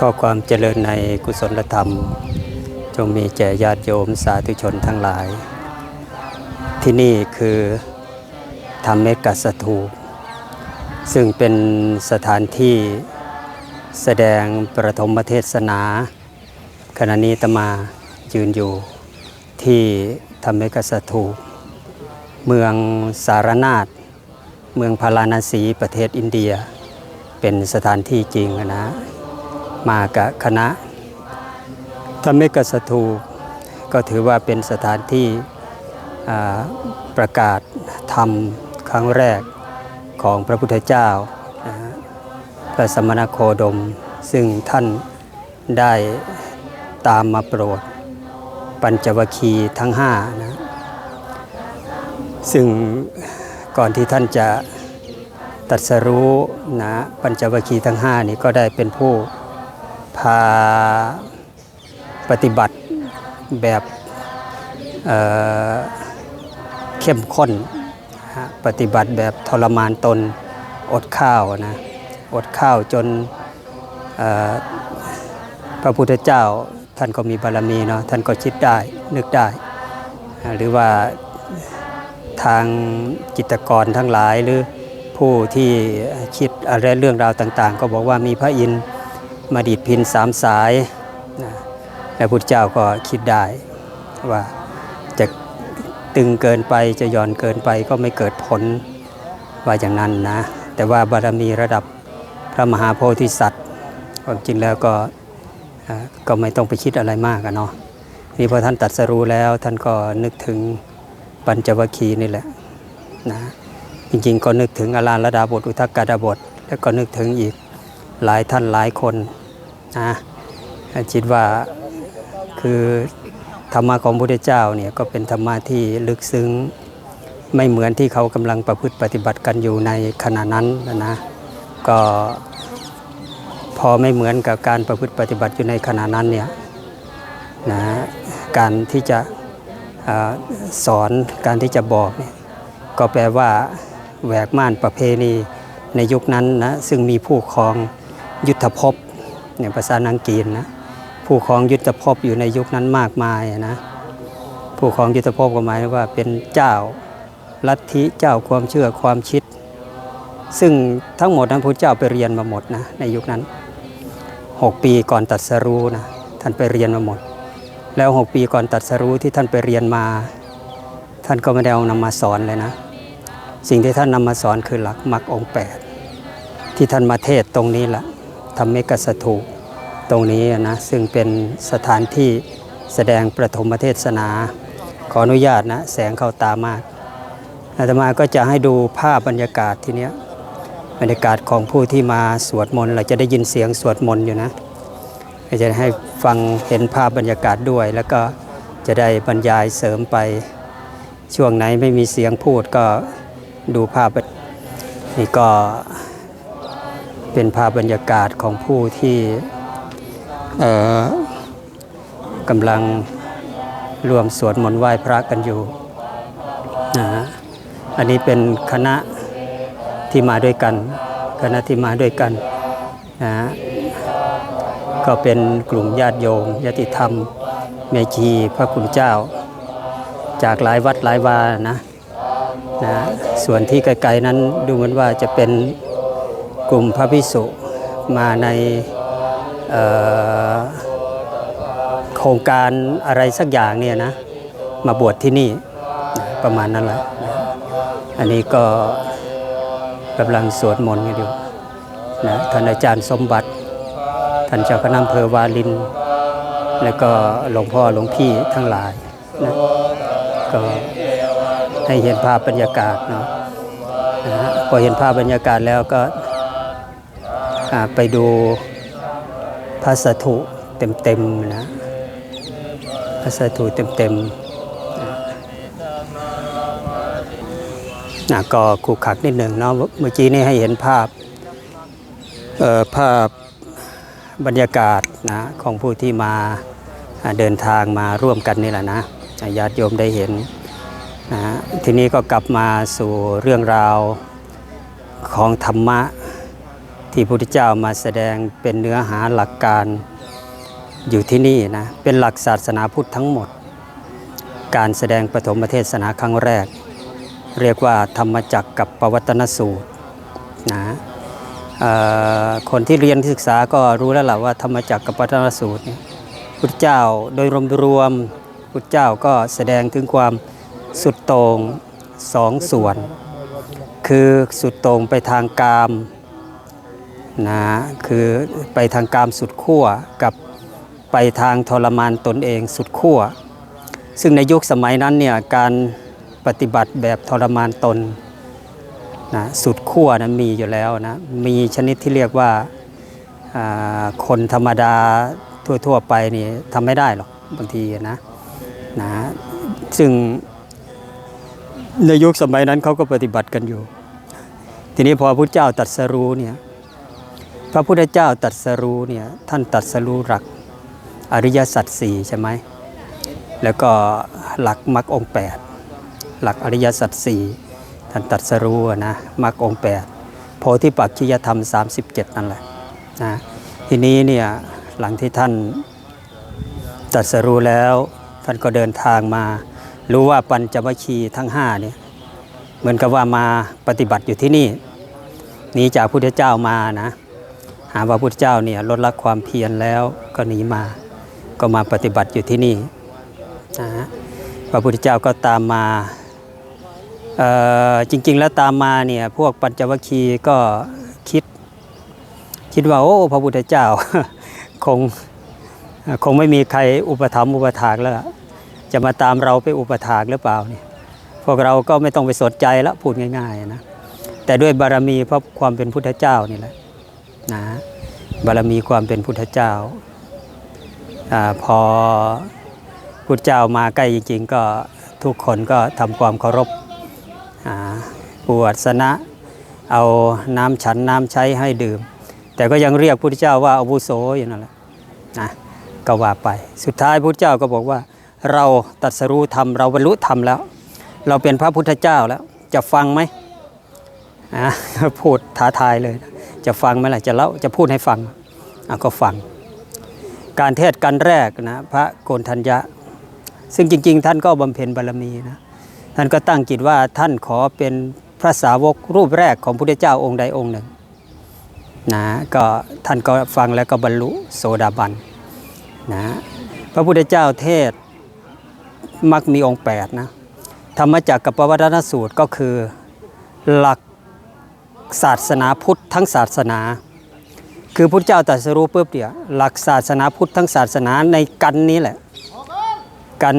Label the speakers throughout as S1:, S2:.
S1: ก็ความเจริญในกุศลธรรม จงมีแก่ญาติโยมสาธุชนทั้งหลาย ที่นี่คือธรรมเมกัสถูปซึ่งเป็นสถานที่แสดงประถมเทศนา ขณะนี้ตมายืนอยู่ที่ธรรมเมกัสถูปเมืองสารนาฏเมืองพาราณสีประเทศอินเดีย เป็นสถานที่จริงนะ มากับคณะธรรมิกสถูปก็ถือว่าเป็นสถานที่ประกาศธรรมครั้งแรกของพระพุทธเจ้า พระสมณโคดม ซึ่งท่านได้ตามมาโปรด ปัญจวคีทั้งห้านะซึ่งก่อนที่ท่านจะตรัสรู้นะปัญจวคีทั้งห้านี้ก็ได้เป็นผู้ ปฏิบัติแบบเเข้มข้นปฏิบัติแบบทรมานตนอดข้าวนะอดข้าวจนพระพุทธเจ้าท่านก็มีบารมีเนาะท่านก็คิดได้นึกได้ หรือว่าทางจิตกรทั้งหลายหรือผู้ที่คิดอะไรเรื่องราวต่าง ๆ ก็บอกว่ามีพระอินทร์ มาดีดพินสามสายนะแล้วพุทธเจ้าก็คิดได้ว่าจะตึงเกินไปจะย่อนเกินไปก็ไม่เกิดผลว่าอย่างนั้นนะ แต่ว่าบารมีระดับพระมหาโพธิสัตว์ความจริงแล้วก็ก็ไม่ต้องไปคิดอะไรมากอะเนาะนี่พอท่านตัดสรู้แล้วท่านก็นึกถึงปัญจวัคคีย์นี่แหละนะจริงๆก็นึกถึงอาราลดาบทอุทกกาดาบท แล้วก็นึกถึงอีก หลายท่านหลายคนนะคิดว่าคือธรรมะของพระพุทธเจ้าเนี่ยก็เป็นธรรมะที่ลึกซึ้งไม่เหมือนที่เขากำลังประพฤติปฏิบัติกันอยู่ในขณะนั้นนะนะก็พอไม่เหมือนกับการประพฤติปฏิบัติอยู่ในขณะนั้นเนี่ยนะการที่จะอสอนการที่จะบอกเนี่ยก็แปลว่าแหวกม่านประเพณีในยุคนั้นนะซึ่งมีผู้ครอง ยุทธภพเนี่ยภาษาอังกฤษนะผู้ครองยุทธภพอยู่ในยุคนั้นมากมายนะผู้ครองยุทธภพก็หมายว่าเป็นเจ้าลัทธิเจ้าความเชื่อความคิด ซึ่งทั้งหมดนั้นพระเจ้าไปเรียนมาหมดนะในยุคนั้น 6 ปีก่อนตัดสรู้นะท่านไปเรียนมาหมด แล้ว 6 ปีก่อนตัดสรู้ที่ท่านไปเรียนมา ท่านก็ไม่ได้เอานำมาสอนเลยนะ สิ่งที่ท่านนำมาสอนคือหลักมรรคองแปดที่ท่านมาเทศตรงนี้แหละ ทำเมกสถูปตรงนี้นะซึ่งเป็นสถานที่แสดงประถมเทศนา ขออนุญาตนะแสงเข้าตามากอาตมาก็จะให้ดูภาพบรรยากาศทีเนี้ยบรรยากาศของผู้ที่มาสวดมนต์เราจะได้ยินเสียงสวดมนต์อยู่นะจะให้ฟังเห็นภาพบรรยากาศด้วย แล้วก็จะได้บรรยายเสริมไป ช่วงไหนไม่มีเสียงพูดก็ดูภาพนี่ก็ เป็นภาพบรรยากาศของผู้ที่กำลังรวมสวดมนต์ไหว้พระกันอยู่นะฮะอันนี้เป็นคณะที่มาด้วยกัน คณะที่มาด้วยกันนะฮะก็เป็นกลุ่มญาติโยมญาติธรรม เมชีพระคุณเจ้า จากหลายวัดหลายวานะนะส่วนที่ไกลๆนั้นดูเหมือนว่าจะเป็น กลุ่มพระพิสุมาในโครงการอะไรสักอย่างเนี่ยนะมาบวชที่นี่ประมาณนั้นแหละอันนี้ก็กำลังสวดมนต์กันอยู่นะท่านอาจารย์สมบัติ ท่านเจ้าคณะอำเภอวาลิน แล้วก็หลวงพ่อหลวงพี่ทั้งหลายนะก็ให้เห็นภาพบรรยากาศเนาะนะพอเห็นภาพบรรยากาศแล้วก็ ไปดูพระสถุเต็มๆนะพระสถุเต็มๆนะก็ขูกขักนิดหนึ่งเนาะเมื่อกี้นี่ให้เห็นภาพภาพบรรยากาศนะของผู้ที่มาเดินทางมาร่วมกันนี่แหละนะญาติโยมได้เห็นนะทีนี้ก็กลับมาสู่เรื่องราวของธรรมะ ที่พระพุทธเจ้ามาแสดงเป็นเนื้อหาหลักการอยู่ที่นี่นะเป็นหลักศาสนาพุทธทั้งหมด การแสดงปฐมเทศนาครั้งแรก เรียกว่าธรรมจักรกับปวัตนสูตรนะคนที่เรียนศึกษาก็รู้แล้วล่ะว่าธรรมจักรกับปวัตนสูตรพุทธเจ้าโดยรวมรวมๆพุทธเจ้าก็แสดงถึงความสุดโต่งสองส่วน คือสุดโต่งไปทางกาม นะคือไปทางกามสุดขั้วกับไปทางทรมานตนเองสุดขั้ว ซึ่งในยุคสมัยนั้นเนี่ยการปฏิบัติแบบทรมานตนนะสุดขั้วนะมีอยู่แล้วนะมีชนิดที่เรียกว่าาคนธรรมดาทั่ว ๆ ไปนี่ทำไม่ได้หรอกบางทีนะนะซึ่งในยุคสมัยนั้นเขาก็ปฏิบัติกันอยู่ ทีนี้พอพระพุทธเจ้าตรัดสรู้เนี่ย พระพุทธเจ้าตัดสรู้เนี่ยท่านตัดสรู้หลักอริยสัจสี่ใช่ไหมแล้วก็หลักมรรคองแปดหลักอริยสัจสี่ท่านตัดสรู้นะมรรคองแปดโพธิปักขิยธรรม 37 นั่นแหละนะทีนี้เนี่ยหลังที่ท่านตัดสรู้แล้วท่านก็เดินทางมา รู้ว่าปัญจวัคคีย์ทั้งห้าเนี่ยเหมือนกับว่ามาปฏิบัติอยู่ที่นี่หนีจากพุทธเจ้ามานะ หาว่าพุทธเจ้าเนี่ยลดละความเพียรแล้วก็หนีมา ก็มาปฏิบัติอยู่ที่นี่นะฮะพระพุทธเจ้าก็ตามมาเอ่อจริง ๆ แล้วตามมาเนี่ยพวกปัญจวัคคีย์ก็คิดคิดว่าโอ้พระพุทธเจ้าคงคงไม่มีใครอุปถัมภ์อุปถากแล้วล่ะจะมาตามเราไปอุปถากหรือเปล่าเนี่ยพวกเราก็ไม่ต้องไปสนใจแล้วพูดง่ายๆนะแต่ด้วยบารมีเพราะความเป็นพุทธเจ้านี่แหละ นะบารมีความเป็นพุทธเจ้าอพอพุทธเจ้ามาใกล้จริง ๆ ก็ทุกคนก็ทำความเคารพปวดสนะ เอาน้ำฉันน้ำใช้ให้ดื่ม แต่ก็ยังเรียกพุทธเจ้าว่าอาวุโสอยู่นั่นแหละนะก็ว่าไป สุดท้ายพุทธเจ้าก็บอกว่า เราตรัสรู้ธรรมเราบรรลุธรรมแล้ว เราเป็นพระพุทธเจ้าแล้วจะฟังไหมอะพูดท้าทายเลยนะ จะฟังไหมล่ะจะเล่าจะพูดให้ฟังก็ฟัง การเทศกันแรกนะพระโกนทัญญะ ซึ่งจริง ๆ ท่านก็บำเพ็ญบารมีนะท่านก็ตั้งจิตว่าท่านขอเป็นพระสาวกรูปแรกของพระพุทธเจ้าองค์ใดองค์หนึ่งนะก็ท่านก็ฟังแล้วก็บรรลุโสดาบันนะพระพุทธเจ้าเทศมักมีองค์8นะธรรมจักรกับปวัตนสูตรก็คือหลัก ศาสนาพุทธทั้งศาสนา คือพุทธเจ้าตรัสรู้ปุ๊บเดียวหลักศาสนาพุทธทั้งศาสนาในกันนี้แหละ กัน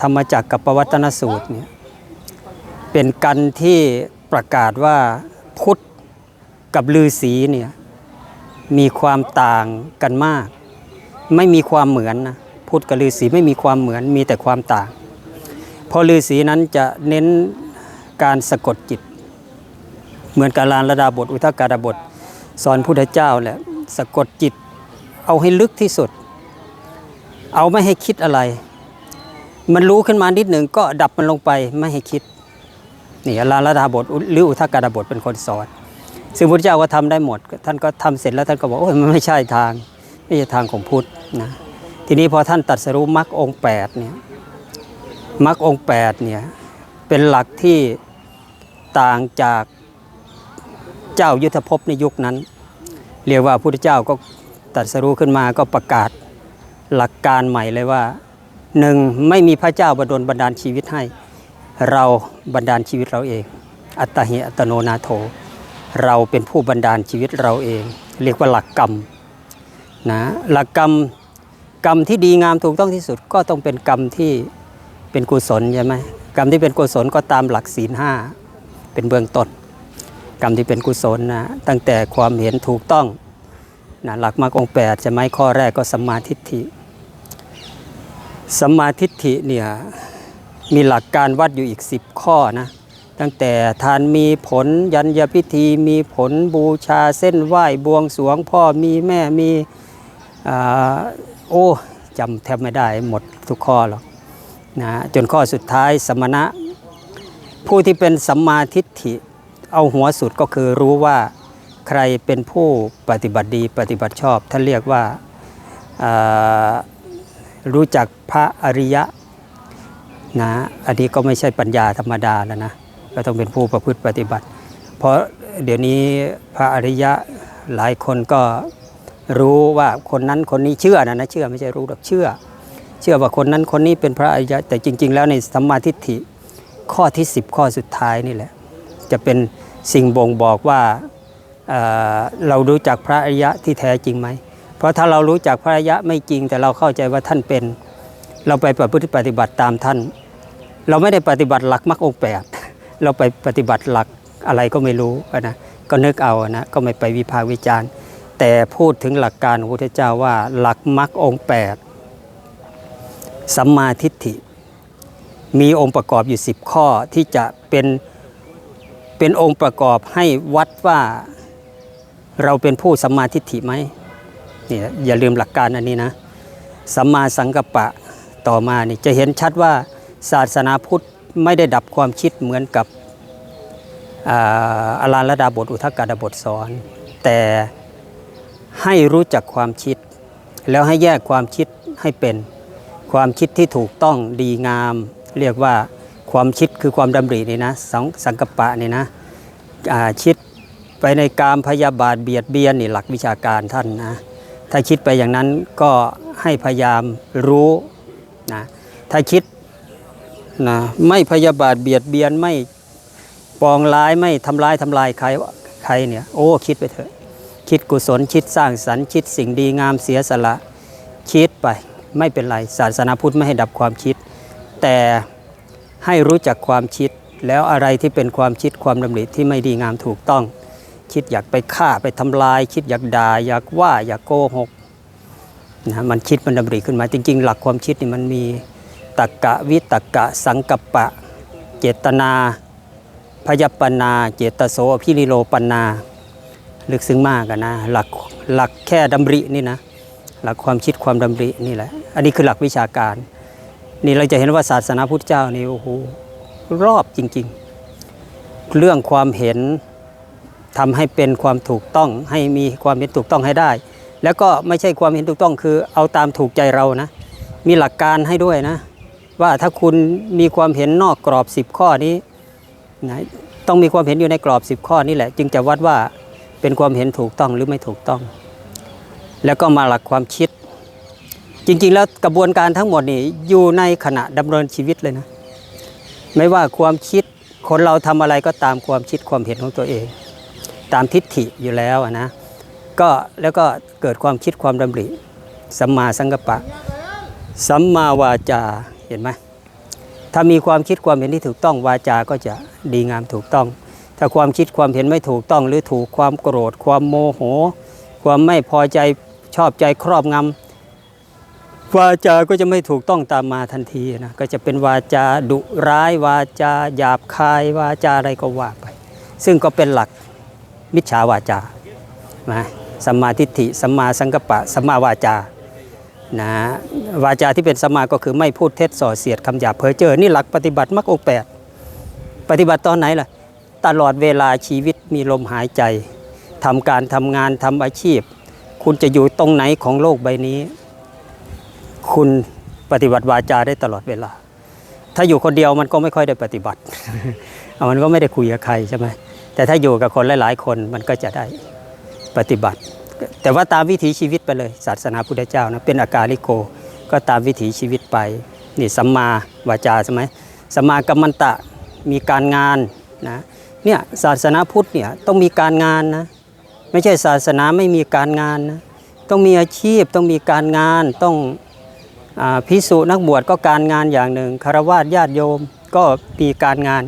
S1: ธรรมจักรกับปวัตนสูตรเนี่ยเป็นกันที่ประกาศว่าพุทธกับลือศีเนี่ยมีความต่างกันมาก ไม่มีความเหมือนนะพุทธกับลือศีไม่มีความเหมือนมีแต่ความต่าง เพราะลือศีนั้นจะเน้นการสะกดจิต เหมือนการลานระดาบท อุทกการบท สอนพุทธเจ้าแหละสะกดจิตเอาให้ลึกที่สุด เอาไม่ให้คิดอะไร มันรู้ขึ้นมานิดหนึ่งก็ดับมันลงไปไม่ให้คิดนี่ลาลดาบทหรืออุทกการบทเป็นคนสอน ซึ่งพุทธเจ้าก็ทำได้หมด ท่านก็ทำเสร็จแล้วท่านก็บอกโอ้ยมันไม่ใช่ทางไม่ใช่ทางของพุทธนะทีนี้พอท่านตัดสรู้มรรคองแปดเนี่ยมรรคองแปดเนี่ยเป็นหลักที่ต่างจาก เจ้ายุทธภพในยุคนั้น เรียกว่าพุทธเจ้าก็ตัดสรู้ขึ้นมาก็ประกาศหลักการใหม่เลยว่าหนึ่งไม่มีพระเจ้าบันดลบันดาลชีวิตให้ เราบันดาลชีวิตเราเอง อัตตหิอัตโนนาโถ เราเป็นผู้บันดาลชีวิตเราเอง เรียกว่าหลักกรรมนะหลักกรรมกรรมที่ดีงามถูกต้องที่สุดก็ต้องเป็นกรรมที่เป็นกุศลใช่ไหมกรรมที่เป็นกุศลก็ตามหลักศีลห้าเป็นเบื้องต้น กรรมที่เป็นกุศลนะตั้งแต่ความเห็นถูกต้องนะหลักมรรคองแปดใช่ไหมข้อแรกก็สัมมาทิฏฐิสัมมาทิฏฐิเนี่ยมีหลักการวัดอยู่อีก 10 ข้อนะตั้งแต่ทานมีผลยัญญพิธีมีผลบูชาเส้นไหว้บวงสรวง พ่อมีแม่มีอ่าโอ้จำแทบไม่ได้หมดทุกข้อหรอกนะจนข้อสุดท้ายสมณะ ผู้ที่เป็นสัมมาทิฏฐิ เอาหัวสุดก็คือรู้ว่าใครเป็นผู้ปฏิบัติดีปฏิบัติชอบ ท่านเรียกว่าารู้จักพระอริยะนะอันนี้ก็ไม่ใช่ปัญญาธรรมดาแล้วนะก็ต้องเป็นผู้ประพฤติปฏิบัติ เพราะเดี๋ยวนี้พระอริยะหลายคนก็รู้ว่าคนนั้นคนนี้เชื่อนะนะเชื่อไม่ใช่รู้หรอกเชื่อ เชื่อว่าคนนั้นคนนี้เป็นพระอริยะแต่จริง ๆ แล้วในสัมมาทิฏฐิข้อที่ 10 ข้อสุดท้ายนี่แหละจะเป็น สิ่งบ่งบอกว่าเเรารู้จักพระอริยะที่แท้จริงไหม เพราะถ้าเรารู้จักพระอริยะไม่จริง แต่เราเข้าใจว่าท่านเป็น เราไปประพฤติปฏิบัติตามท่าน เราไม่ได้ปฏิบัติหลักมรรคองแปดเราไปปฏิบัติหลักอะไรก็ไม่รู้นะก็นึกเอานะก็ไม่ไปวิพากษ์วิจารณ์ แต่พูดถึงหลักการของพระพุทธเจ้าว่าหลักมรรคองแปดสัมมาทิฏฐิมีองค์ประกอบอยู่ 10 ข้อที่จะเป็น เป็นองค์ประกอบให้วัดว่าเราเป็นผู้สัมมาทิฏฐิไหมนี่อย่าลืมหลักการอันนี้นะสัมมาสังกัปปะต่อมานี่จะเห็นชัดว่าศาสนาพุทธไม่ได้ดับความคิดเหมือนกับอาอาราลดาบทอุทกกาดาบทสอน แต่ให้รู้จักความคิด แล้วให้แยกความคิดให้เป็นความคิดที่ถูกต้องดีงาม เรียกว่า ความคิดคือความดำรินี่นะสังสังกปะนี่นะอ่าคิดไปในกามพยาบาทเบียดเบียนนี่หลักวิชาการท่านนะถ้าคิดไปอย่างนั้นก็ให้พยายามรู้นะถ้าคิดนะไม่พยาบาทเบียดเบียนไม่ปองร้ายไม่ทำร้ายทำลายใครใครเนี่ยโอ้คิดไปเถอะคิดกุศลคิดสร้างสรรค์คิดสิ่งดีงามเสียสละคิดไปไม่เป็นไรศาสนาพุทธไม่ให้ดับความคิด แต่ ให้รู้จักความคิด แล้วอะไรที่เป็นความคิดความดำริที่ไม่ดีงามถูกต้อง คิดอยากไปฆ่าไปทำลาย คิดอยากด่าอยากว่าอยากโกหกนะมันคิดมันดำริขึ้นมา จริง ๆ หลักความคิดนี่มันมีตักกะวิตักกะสังกัปปะ เจตนา พยปนา เจตโสพิริโลปนา ลึกซึ้งมากอะนะหลักหลักแค่ดำรินี่นะหลักความคิดความดำรินี่แหละ อันนี้คือหลักวิชาการ นี่เราจะเห็นว่าศาสนาพุทธเจ้านี่โอ้โหรอบจริง ๆ เรื่องความเห็นทำให้เป็นความถูกต้องให้มีความเห็นถูกต้องให้ได้ แล้วก็ไม่ใช่ความเห็นถูกต้องคือ เอาตามถูกใจเรานะ มีหลักการให้ด้วยนะ ว่าถ้าคุณมีความเห็นนอกกรอบ 10 ข้อนี้นะต้องมีความเห็นอยู่ในกรอบ 10 ข้อนี่แหละ จึงจะวัดว่าเป็นความเห็นถูกต้องหรือไม่ถูกต้อง แล้วก็มาหลักความคิด จริงๆ แล้วกระบวนการทั้งหมดนี่อยู่ในขณะดำเนินชีวิตเลยนะ ไม่ว่าความคิดคนเราทำอะไรก็ตามความคิดความเห็นของตัวเอง ตามทิฏฐิอยู่แล้วนะก็แล้วก็เกิดความคิดความดำริสัมมาสังกัปปะ สัมมาวาจาเห็นไหมถ้ามีความคิดความเห็นที่ถูกต้องวาจาก็จะดีงามถูกต้อง ถ้าความคิดความเห็นไม่ถูกต้องหรือถูกความโกรธ ความโมโห ความไม่พอใจชอบใจครอบงำ วาจาก็จะไม่ถูกต้องตามมาทันทีนะก็จะเป็นวาจาดุร้ายวาจาหยาบคายวาจาอะไรก็ว่าไป ซึ่งก็เป็นหลักมิจฉาวาจานะสัมมาทิฏฐิสัมมาสังกัปปะสัมมาวาจานะวาจาที่เป็นสัมมาก็คือไม่พูดเท็จส่อเสียดคำหยาบเพ้อเจ้อนี่หลักปฏิบัติมรรคองแปดปฏิบัติตอนไหนล่ะตลอดเวลาชีวิตมีลมหายใจทำการทำงานทำอาชีพ คุณจะอยู่ตรงไหนของโลกใบนี้ คุณปฏิบัติวาจาได้ตลอดเวลา ถ้าอยู่คนเดียวมันก็ไม่ค่อยได้ปฏิบัติ มันก็ไม่ได้คุยกับใครใช่ไหมแต่ถ้าอยู่กับคนหลายๆ คนมันก็จะได้ปฏิบัติ แต่ว่าตามวิถีชีวิตไปเลย ศาสนาพุทธเจ้านะเป็นอากาลิโก ก็ตามวิถีชีวิตไปนี่สัมมาวาจาใช่ไหมสัมมากัมมันตะมีการงานนะเนี่ยศาสนาพุทธเนี่ยต้องมีการงานนะไม่ใช่ศาสนาไม่มีการงานนะต้องมีอาชีพต้องมีการงานต้อง พิสุนักบวชก็การงานอย่างหนึ่งคารวะญาติโยมก็มีการงาน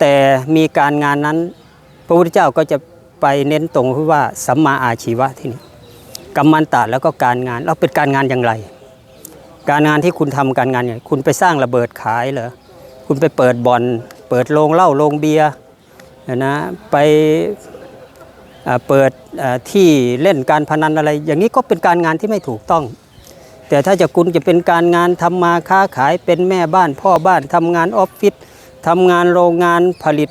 S1: แต่มีการงานนั้น พระพุทธเจ้าก็จะไปเน้นตรงที่ว่าสัมมาอาชีวะที่นี่กรรมันตะแล้วก็การงานแล้วเป็นการงานอย่างไร การงานที่คุณทำการงานอย่างคุณไปสร้างระเบิดขายเหรอคุณไปเปิดบ่อน เปิดโรงเหล้าโรงเบียร์นะไปเปิดที่เล่นการพนันอะไร อย่างนี้ก็เป็นการงานที่ไม่ถูกต้อง แต่ถ้าจะคุณจะเป็นการงานทำมาค้าขายเป็นแม่บ้านพ่อบ้านทำงานออฟฟิศทำงานโรงงานผลิต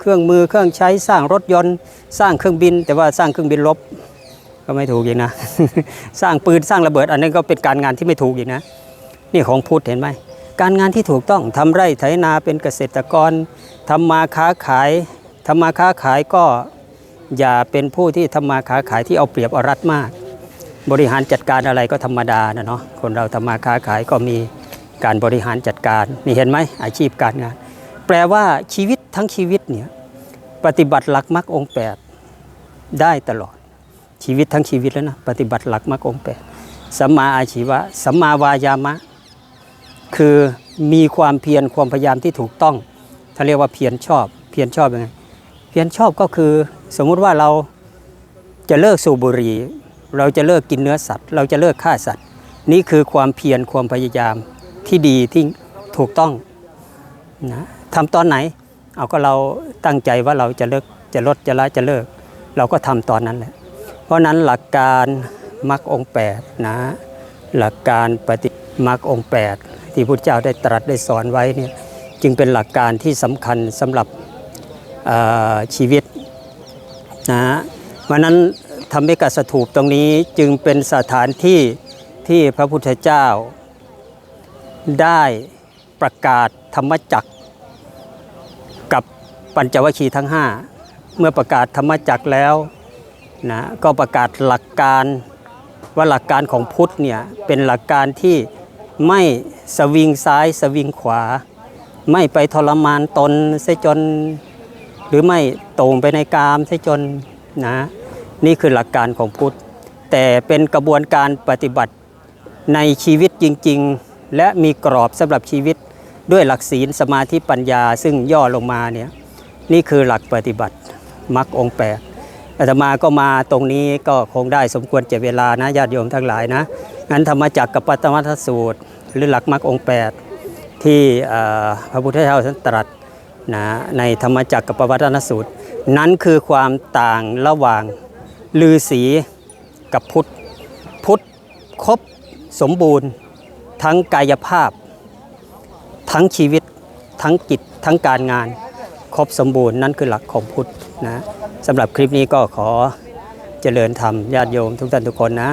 S1: เครื่องมือเครื่องใช้สร้างรถยนต์ สร้างเครื่องบิน แต่ว่าสร้างเครื่องบินลบก็ไม่ถูกอีกนะ สร้างปืนสร้างระเบิด อันนั้ก็เป็นการงานที่ไม่ถูกอีกนะ นี่ของพุทธเห็นไหมการงานที่ถูกต้องทำไร่ไถนาเป็นเกษตรกรทำมาค้าขายทำมาค้าขายก็อย่าเป็นผู้ที่ทำมาค้าขายที่เอาเปรียบเอารัดมาก บริหารจัดการอะไรก็ธรรมดานะเนาะคนเราทำมาค้าขายก็มีการบริหารจัดการนี่เห็นไหมอาชีพการงาน แปลว่าชีวิตทั้งชีวิตเนี่ยปฏิบัติหลักมรรคองแปดได้ตลอดชีวิตทั้งชีวิตแล้วนะปฏิบัติหลักมรรคองแปดสัมมาอาชีวะสัมมาวายามะ คือมีความเพียรความพยายามที่ถูกต้องถ้าเรียกว่าเพียรชอบ เพียรชอบยังไงเพียรชอบก็คือสมมุติว่าเราจะเลิกสูบบุหรี่ เราจะเลิกกินเนื้อสัตว์ เราจะเลิกฆ่าสัตว์ นี่คือความเพียรความพยายามที่ดีที่ถูกต้องนะทำตอนไหน เอาก็เราตั้งใจว่าเราจะเลิกจะลดจะละจะเลิก เราก็ทำตอนนั้นแหละ เพราะนั้นหลักการมรรคองแปดนะหลักการปฏิมรรคองแปดที่พุทธเจ้าได้ตรัสได้สอนไว้เนี่ยจึงเป็นหลักการที่สำคัญสำหรับชีวิตนะเพราะนั้น ธรรมิกสถูปตรงนี้จึงเป็นสถานที่ที่พระพุทธเจ้า ได้ประกาศธรรมจักรกับปัญจวัคคีย์ทั้ง 5 เมื่อประกาศธรรมจักรแล้วนะก็ประกาศหลักการว่าหลักการของพุทธเนี่ยเป็นหลักการที่ไม่สวิงซ้ายสวิงขวา ไม่ไปทรมานตนเสียจน หรือไม่ต่งไปในกามเสียจนนะ นี่คือหลักการของพุทธ แต่เป็นกระบวนการปฏิบัติในชีวิตจริง ๆ และมีกรอบสำหรับชีวิตด้วยหลักศีลสมาธิปัญญา ซึ่งย่อลงมาเนี่ยนี่คือหลักปฏิบัติมรรคองแปดอาตมาก็มาตรงนี้ก็คงได้สมควรเจ็บเวลานะญาติโยมทั้งหลายนะงั้นธรรมจักรกับปัตมัทสูตร หรือหลักมรรคองแปดที่พระพุทธเจ้าตรัสนะในธรรมจักรกับปวัตตนสูตร นั้นคือความต่างระหว่าง ลือศีกับพุทธ พุทธครบสมบูรณ์ ทั้งกายภาพ ทั้งชีวิต ทั้งกิจ ทั้งการงาน ครบสมบูรณ์นั่นคือหลักของพุทธนะสำหรับคลิปนี้ก็ขอเจริญธรรมญาติโยมทุกท่านทุกคนนะ